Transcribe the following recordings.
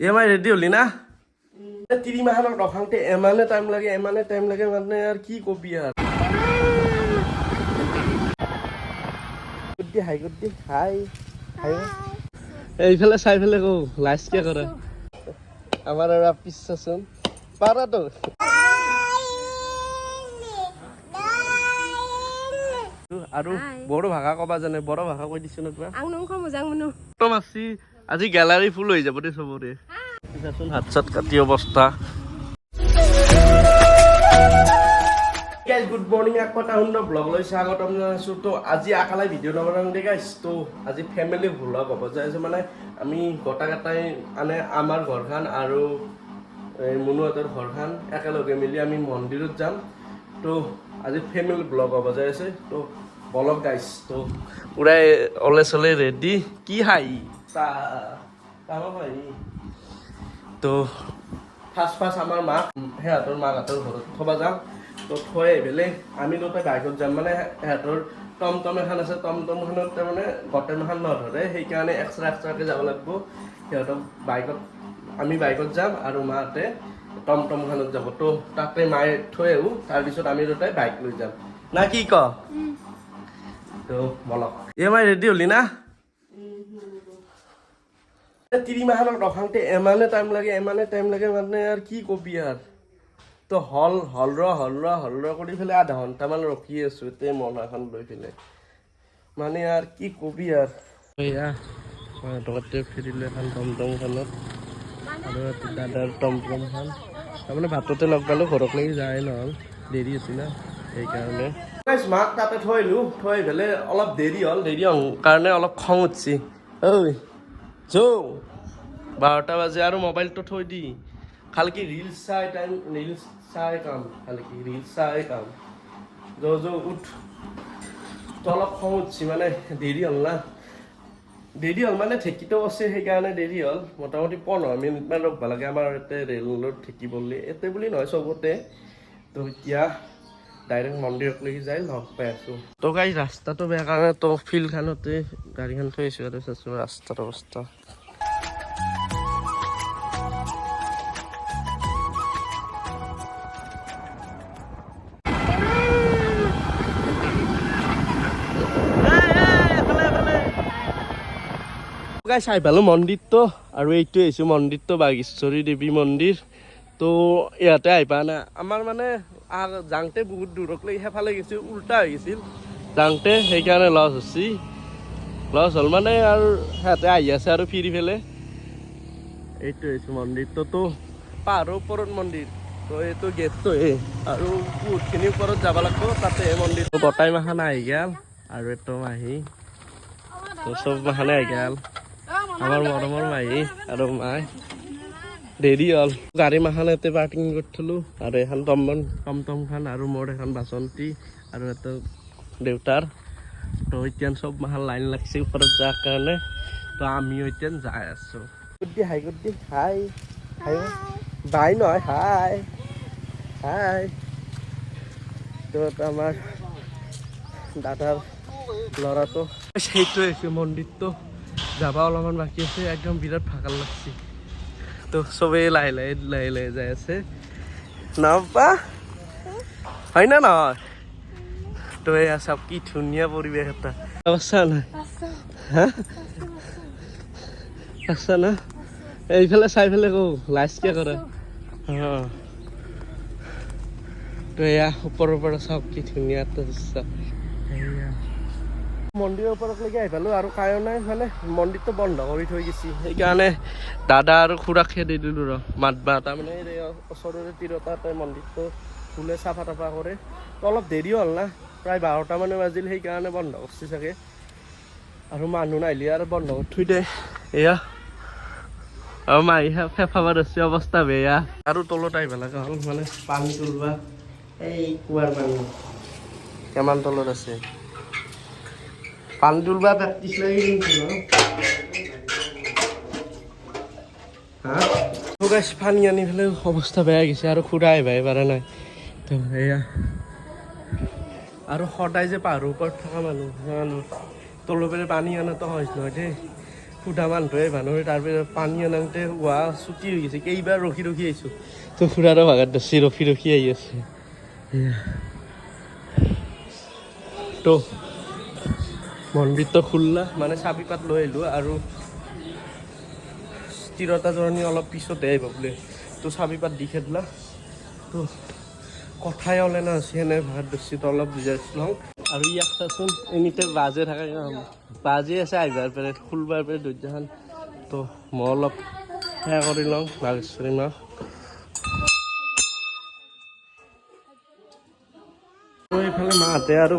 এমাই ready হ'লি না? তিনিমাহৰ ৰখাওঁতে এমানে টাইম লাগে এমানে টাইম লাগে মানে আৰু কি কবি ডে হাই গুড হাই হাই এইফালে চাই ফেলে কওঁ লাইচকে কৰে? আমাৰ আৰু পিছাচোন পাৰাতো আৰু বড়ো ভাষা ক'বা জানে বড়ো ভাষা কৈ দিছো ন কিবা? Ang nung ko আজি গেলাৰী ফুল হৈ যাব দেই চবৰে। হাত চাত কাটি অৱস্থা। গাইজ গুড মৰ্ণিং আকৌ এটা সুন্দৰ ব্লগ লৈ স্বাগতম জনাইছোঁ। তো আজি আকালাই ভিডিঅ' নবনাওঁ দেই গাইজ তো আজি ফেমিলি ভ্লগ হ'ব। যাই আছে মানে আমি গোটা কেইটাই মানে আমাৰ ঘৰখন আৰু এই মুনুহঁতৰ ঘৰখন একেলগে মিলি আমি মন্দিৰত যাম। তো আজি ফেমিলি ব্লগ হ'ব যাই আছে। তো বলক গাইজ তো পুৰাই অলে চলে ৰেডি কি হাই তো ফাৰ্ষ্ট ফাৰ্ষ্ট আমাৰ মাক সিহঁতৰ মাকহঁতৰ ঘৰত থবা যাম। তো থৈ আহি পেলাই আমি দুটাই বাইকত যাম। মানে সিহঁতৰ টমটম এখন আছে টমটমখনত তাৰমানে গোটেই মাখন নধৰে সেইকাৰণে এক্সট্ৰা এক্সট্ৰাকৈ যাব লাগিব। সিহঁতক বাইকত আমি বাইকত যাম আৰু মাহঁতে টমটমখনত যাব। তো তাতে মায়ে থৈ আহোঁ তাৰপিছত আমি দুটাই বাইক লৈ যাম। না কি ক? তো বলক। এ মাই ৰেডি হ'লি না? তিনিমাহৰ ৰখাওঁতে এমানে টাইম লাগে এমানে টাইম লাগে মানে আৰু কি কবি আৰু। তো হল হল ৰ হল ৰ হল ৰ কৰি পেলাই আধা ঘণ্টামান ৰখি আছোঁ এতিয়া মনাখন লৈ পেলাই মানে আৰু কি কবি আৰু। এয়া টকাতে ফেৰিলে এখন টমটমখনত আৰু দাদাৰ টমটমখন তাৰমানে ভাততে লগ পালোঁ ঘৰত লাগি যায় নহ'ল। দেৰি আছিল না সেইকাৰণে। মাক তাতে থৈ আহিলোঁ থৈ পেলাই অলপ দেৰি হ'ল দেৰি হোৱাৰ কাৰণে অলপ খং উঠছি। ঐ। যৌ বাৰটা বাজে আৰু মোবাইলটো থৈ দি। খালি কি ৰিলছ চাই টাইম ৰিলছ চাই কাম খালি কি ৰিলছ চাই কাম। যৌ যৌ, উঠ। অলপ খং উঠছি মানে দেৰি হ'ল না। দেৰি হ'ল মানে ঠেকিটো আছে সেইকাৰণে দেৰি হ'ল। মোটামুটি পোন্ধৰ মিনিটমান ৰখিব লাগে। আমাৰ ইয়াতে ৰেলত ঠেকিবলৈ ইয়াতে বুলি নহয়, চবতে। তো এতিয়া ডাইৰেক্ট মন্দিৰলৈকে যাই লগ পাই আছোঁ। তো গাই ৰাস্তাটো বেয়া কাৰণে তো ফিল্ডখনতে গাড়ীখন থৈ আহিছোঁ আৰু চাইছোঁ ৰাস্তাৰ অৱস্থা। গাই চাই পালোঁ মন্দিৰটো আৰু এইটো আহিছোঁ মন্দিৰটো বাগেশ্বৰী দেৱী মন্দিৰ। তো ইয়াতে আহি পোৱা নাই। আমাৰ মানে আগ- যাওঁতে বহুত দূৰকলৈ সেইফালে গৈছিল উল্টা হৈ গৈছিল। যাওঁতে সেইকাৰণে লছ হৈছে। লছ হ'ল মানে আৰু সিহঁতে আহি আছে আৰু ফিৰি পেলাই এইটো হৈছে মন্দিৰটো তো, পাহাৰৰ ওপৰত মন্দিৰ। তো এইটো গেটটো হে আৰু বহুতখিনি ওপৰত যাব লাগিব, তাতে মন্দিৰ গোটাই মাখান আহি গেল। আৰু এইটো মাহী। তো চব মাখানে আহি গেল। আমাৰ মৰমৰ মাহী আৰু মাই। দেৰি হ'ল। গাড়ী মাখান ইয়াতে পাৰ্কিং কৰি থলোঁ আৰু এখন টমটম টমটমখন আৰু মোৰ এখন বাচন্তি আৰু এটা দেউতাৰ। তো এতিয়া চব মাখান লাইন লাগছে ওপৰত যোৱাৰ কাৰণে তো আমিও এতিয়া যাই আছোঁ। গুড হাই গুড হাই হাই বাই নহয় হাই হাই। তো আমাৰ দাদাৰ ল'ৰাটো। সেইটোৱে মন্দিৰটো। যাব অলপমান বাকী আছে একদম বিৰাট ভাগৰ লাগছে। তো চবেই লাহে লাহে লাহে লাহে যাই আছে। নবা হয় না নহয় তো এয়া চাওক কি ধুনীয়া পৰিৱেশ এটা। নাই হা? আছা না? এইফালে চাই ফেলে কওঁ লাইচকে কৰে? অঁ। তো এয়া ওপৰৰ পৰা চাওক কি ধুনীয়া এটা মন্দিৰৰ ওপৰলৈকে আহি পালোঁ আৰু কায়ো নাই মানে মন্দিৰটো বন্ধ কৰি থৈ গৈছে সেইকাৰণে দাদা আৰু খুৰাক খেদি দিলোঁ ৰ মাতবা তাৰমানে ওচৰৰে তিৰোতাতে মন্দিৰটো ফুলে চাফা তাফা কৰে। তো অলপ দেৰি হ'ল না প্ৰায় বাৰটা মানে বাজিল সেইকাৰণে বন্ধ কৰিছে চাগে। আৰু মানুহ নাহিলে আৰু বন্ধ কৰি থৈ দে। এয়া আৰু মাহী ফেফাবাৰ আছে অৱস্থা বেয়া। আৰু তলত আহিব লগা হ'ল মানে পানী তুলবা এই কুঁৱাৰ পানী। কিমান তলত আছে? পানী তুলবা প্ৰেক্টিচ লাগি কিন্তু হা গাছ পানী আনি পেলাই অৱস্থা বেয়া গৈছে আৰু খুৰা আহিবাই পাৰা নাই। তো এয়া আৰু সদায় যে পাহাৰৰ ওপৰত থকা মানুহ মানুহ তলৰ পেলাই পানী আনাতো সহজ নহয় দেই। সুধা মানুহে মানুহে তাৰপিছত পানী আনাওঁতে হোৱা ছুটি হৈ গৈছে, কেইবাৰ ৰখি ৰখি আহিছোঁ। তো খুৰাৰো ভাগাত ধৰিছে ৰখি ৰখি আহি আছে। তো মন্দিৰটো খোল্লা মানে চাবি পাত লৈ আহিলোঁ আৰু স্থিৰতা জৰণি অলপ পিছতে আহিব বোলে। তো চাবি পাত দি খেদলা তো কথাই ওলে না সেনে ভাত বেছি অলপ বুজাইছিলোঁ আৰু ইয়াক চাচোন এনিতে বাজে থাকে বাজে আছে আহিবাৰ পেৰে খুলবাৰ পেৰে দৰ্জাখন তো মই অলপ সেয়া কৰি লওঁ বাগেশ্বৰী মাক এইফালে মাহঁতে আৰু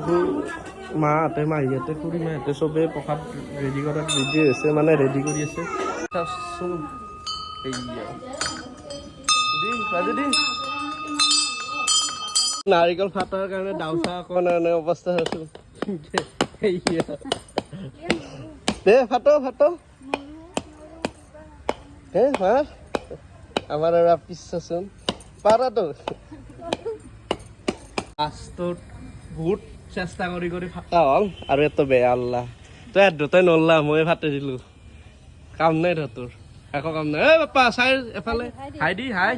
মাহঁতে মাহীহঁতে খুৰী মাহঁতে চবেই প্ৰসাদ ৰেডি কৰাত ৰেডি হৈছে মানে ৰেডি কৰি আছে। বাজে দি নাৰিকল ফাটাৰ কাৰণে ডাউচা এনে অৱস্থা আছো। দে, ফাটো ফাটো। হে মাৰ আমাৰ আৰু পিছ চাচোন পাৰাটো লাষ্টত বহুত চেষ্টা কৰি কৰি ফাটা হ'ল আৰু এটো বেয়া আল্লাহ। তই ইয়াত দুটাই নল্লা মই ফাটি দিলোঁ। কাম নাই তহঁতৰ একো কাম নাই। এই বাপ্পা চাই এফালে। হাই। দি হাই।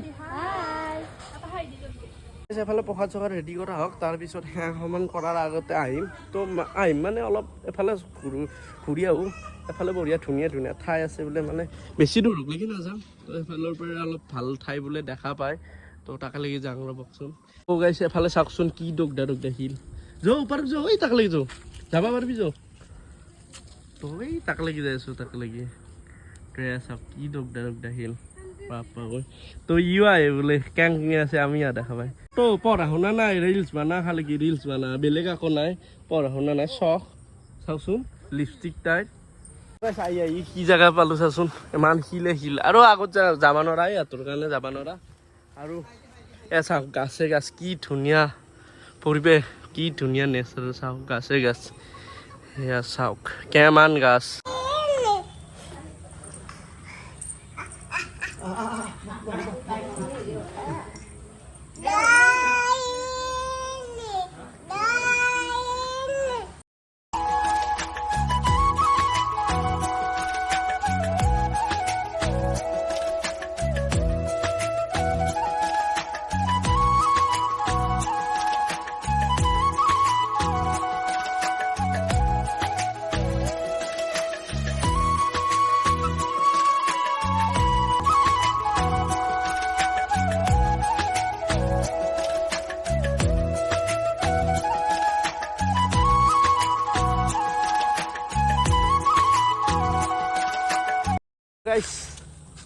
এফালে প্ৰসাদ চসাদ ৰেডি কৰা হওক তাৰপিছত সেৱা সমান কৰাৰ আগতে আহিম। তো আহিম মানে অলপ এফালে ঘূৰো ঘূৰি আহোঁ। এফালে বঢ়িয়া ধুনীয়া ধুনীয়া ঠাই আছে বোলে মানে। বেছি দূৰ লাগি নাযাওঁ। তো এফালৰ পৰা অলপ ভালো ঠাই বোলে দেখা পায় তো তাকে লাগি যাওঁ ৰ'বকচোন। গাইছে এফালে চাওকচোন কি দগদা দগদা শিল। যাওঁ পাৰিবি যাওঁ এই তাক লাগি যাওঁ। যাব পাৰিবি যাওঁ। তো এই তাক লাগি যাই আছোঁ তাক লাগি। তে চাওক কি দগদা দগদা শিল বাপা কৈ তো ইও আহে বোলে কেং কেং আছে আমি আহ দেখা পাই। তো পঢ়া শুনা নাই ৰিলছ বানা খালি কি ৰিলছ বানা। বেলেগ একো নাই পঢ়া শুনা নাই চখ চাওকচোন লিপষ্টিক টাইট আহি আহি কি জেগা পালোঁ চাচোন ইমান শিলে শিল। আৰু আগত যাব নোৱাৰা ইহঁতৰ কাৰণে যাব নোৱাৰা। আৰু এ চাওক গাছে গাছ কি ধুনীয়া পৰিৱেশ। কি ধুনীয়া নেচাৰ চাওক গাছে গাছ সেয়া চাওক কেমান গাছ।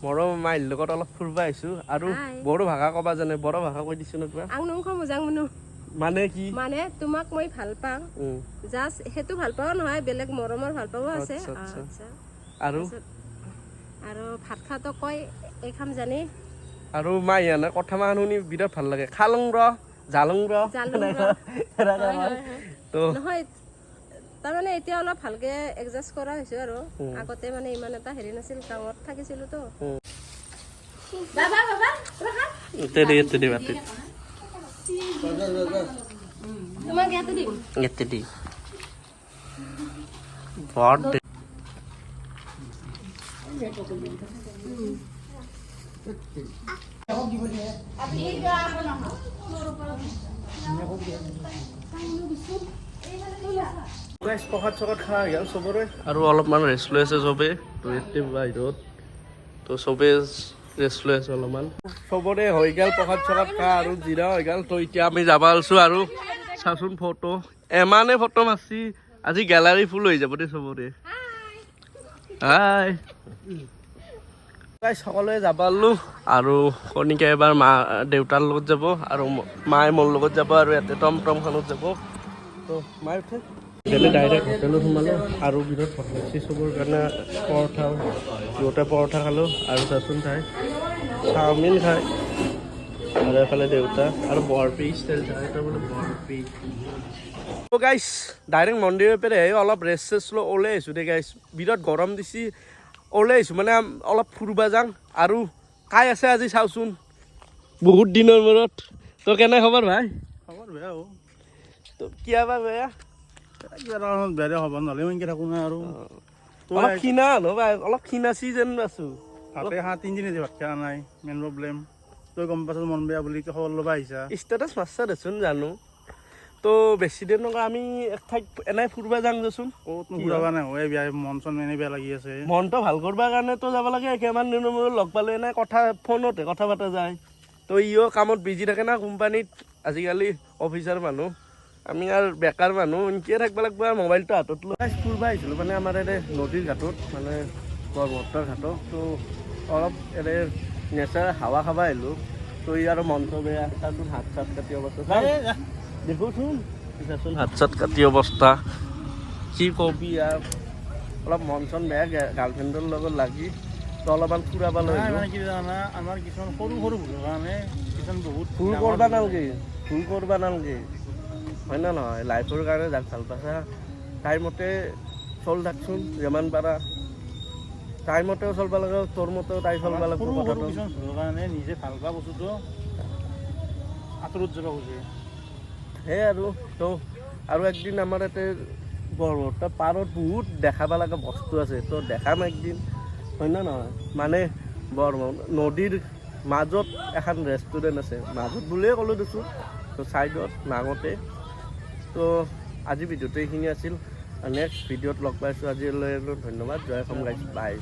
মৰম মাইৰ লগত অলপ ফুৰিব আহিছোঁ। আৰু. বড়ো ভাষা ক'বা জানে বড়ো ভাষা কৈ দিছোঁ ন কিবা? আং নংখ মোজাং মনো। মানে কি? মানে তোমাক মই ভাল পাওঁ। জাষ্ট সেইটো ভাল পাওঁ নহয় বেলেগ মৰমৰ ভাল পাওঁ আছে। আৰু? আৰু ভাত খাওঁতো কয় এই খাম জানে? আৰু মাইয়ানে কথা মান শুনি বিৰাট ভাল লাগে। খালং ৰ জালং ৰ। জালুং ৰ। নহয় তাৰমানে এতিয়া অলপ ভালকে এডজাষ্ট কৰা হৈছোঁ আৰু। আগতে মানে ইমান এটা হেৰি নাছিল গাঁৱত থাকিছিলোঁ তো উম। দি দি দি দে- আৰু অলপমান ৰেষ্ট লৈ আছে চবে তো বাহিৰত। তো চবে ৰেষ্ট লৈ আছে অলপমান। চবৰে হৈ গ'ল প্ৰসাদ চসাদ খা আৰু জিৰা হৈ গ'ল। তো এতিয়া আমি যাব আছোঁ আৰু চাচোন ফটো এমানে ফটো মাৰছি আজি গেলাৰী ফুল হৈ যাব দেই চবৰে। হাই সকলোৱে যাব পাৰলোঁ আৰু কণিকা এবাৰ মা দেউতাৰ লগত যাব আৰু মায়ে মোৰ লগত যাব আৰু ইয়াতে টম টমখনত যাব। তো মায়ে উঠে হোটেলে ডাইৰেক্ট হোটেলত সোমালোঁ আৰু বিৰাট ভালো চবৰ কাৰণে পৰঠা দুয়োটা পৰঠা খালোঁ আৰু চাচোন খাই চাওমিন খায়। আৰু এফালে দেউতা আৰু বৰপি ষ্টাইল এটা বোলে বৰপি তো গাইছ ডাইৰেক্ট মন্দিৰৰ পেৰে আহি অলপ ৰেষ্ট চেষ্ট লৈ ওলাই আহিছোঁ দে গাইছ বিৰাট গৰম দিছি ওলাই আহিছোঁ। মানে অলপ ফুৰিব যাওঁ আৰু কাই আছে আজি চাওচোন। বহুত দিনৰ মূৰত। তো কেনে খবৰ ভাই? খবৰ বেয়া অ। তো কিয় বা বেয়া বেয়া হ'ব নহ'লে মই এনেকৈ থাকোঁ নাই আৰু। অলপ ক্ষীণা ন অলপ ক্ষীণাচি যেন আছো। ভাতে খা তিনিদিন ভাত খোৱা নাই মেইন প্ৰব্লেম তই গম পাইছ মন বেয়া বুলি খবৰ ল'ব আহিছা? ষ্টেটাছ মাৰছা দেচোন জানো। তো বেছি দিন নকৰা আমি এক ঠাইত এনেই ফুৰিব যাম দেচোন। ক'ত কি নাই হয় বেয়া মন চন এনেই বেয়া লাগি আছে। মনটো ভালো কৰিবৰ কাৰণেতো যাব লাগে কিমান দিনৰ মূৰত লগ পালে এনে কথা ফোনতে কথা পতা যায়। তো ইও কামত বিজি থাকে না কোম্পানীত আজিকালি অফিচাৰ মানুহ। আমি আৰু বেকাৰ মানুহ এনেকৈ থাকিব লাগিব আৰু মোবাইলটো হাতত লৈ। ফুৰিব আহিছিলোঁ মানে আমাৰ এনে নদীৰ ঘাটত মানে ব্ৰহ্মপুত্ৰৰ ঘাটত তো অলপ এনে নেচাৰ হাৱা খাব আহিলোঁ। তো ই আৰু মনটো বেয়া তাৰচোন হাত চাত কাটি অৱস্থা। দেখোচোন দেচোন হাত চাত কাটি অৱস্থা। কি কবি আৰু। অলপ মন চন বেয়া গাৰ্লফ্ৰেণ্ডৰ লগত লাগি তো অলপমান ফুৰাব নাই, লৈ মানে জানা আমাৰ কিছুমান সৰু সৰু ভুলৰ কাৰণে কিছুমান বহুত ভুল কৰবা। নালগে ভুল কৰবা নালগে। হয় না নহয়? লাইফৰ কাৰণে যাক ভালো পাইছা টাইমতে চল থাকচোন যিমান পাৰা। টাইমতেও চলব লাগে তোৰ মতেও তাই চলব কথাটো। কাৰণে নিজে ভালো পোৱা বস্তুটো আঁতৰত যাব খোজে। সেই আৰু তো আৰু একদিন আমাৰ ইয়াতে ব্ৰহ্মপুত্ৰ পাৰত বহুত দেখাব লগা বস্তু আছে তো দেখাম একদিন হয় না নহয়? মানে ব্ৰহ্মপুত্ৰ নদীৰ মাজত এখন ৰেষ্টুৰেণ্ট আছে মাজত বুলিয়ে ক'লোঁ দেচোন তো ছাইডত নাঙতে তো আজি ভিডিঅ'টো এইখিনি আছিল। নেক্সট ভিডিঅ'ত লগ পাইছোঁ। আজিলৈ ধন্যবাদ। জয় অসম গাইছ বাই